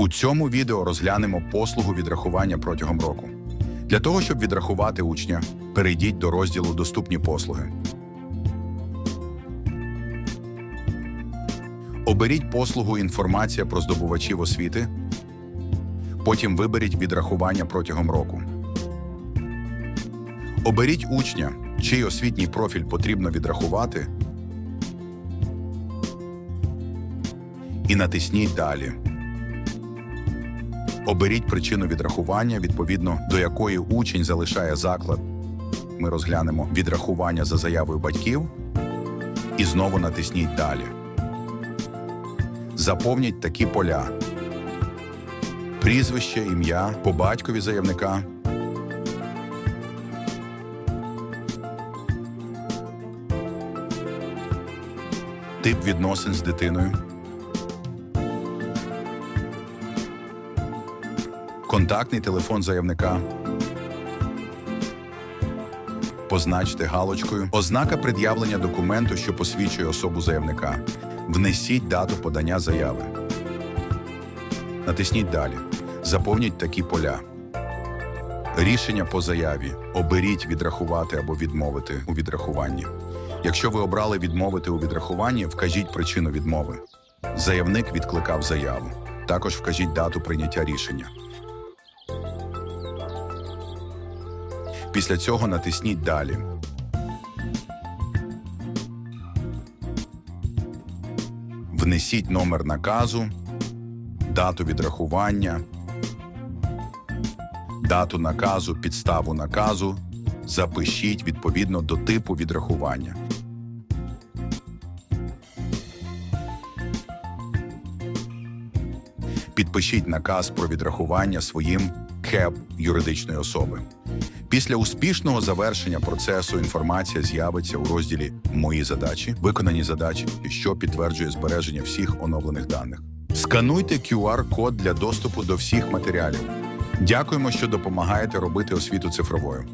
У цьому відео розглянемо послугу відрахування протягом року. Для того, щоб відрахувати учня, перейдіть до розділу Доступні послуги. Оберіть послугу Інформація про здобувачів освіти. Потім виберіть відрахування протягом року. Оберіть учня, чий освітній профіль потрібно відрахувати. І натисніть Далі. Оберіть причину відрахування, відповідно до якої учень залишає заклад. Ми розглянемо відрахування за заявою батьків і знову натисніть Далі. Заповніть такі поля: прізвище, ім'я, по батькові заявника. Тип відносин з дитиною. Контактний телефон заявника. Позначте галочкою. Ознака пред'явлення документу, що посвідчує особу заявника. Внесіть дату подання заяви. Натисніть Далі. Заповніть такі поля. Рішення по заяві. Оберіть відрахувати або відмовити у відрахуванні. Якщо ви обрали відмовити у відрахуванні, вкажіть причину відмови. Заявник відкликав заяву. Також вкажіть дату прийняття рішення. Після цього натисніть Далі. Внесіть номер наказу, дату відрахування, дату наказу, підставу наказу. Запишіть відповідно до типу відрахування. Підпишіть наказ про відрахування своїм КЕП юридичної особи. Після успішного завершення процесу інформація з'явиться у розділі Мої задачі, виконані задачі, що підтверджує збереження всіх оновлених даних. Скануйте QR-код для доступу до всіх матеріалів. Дякуємо, що допомагаєте робити освіту цифровою.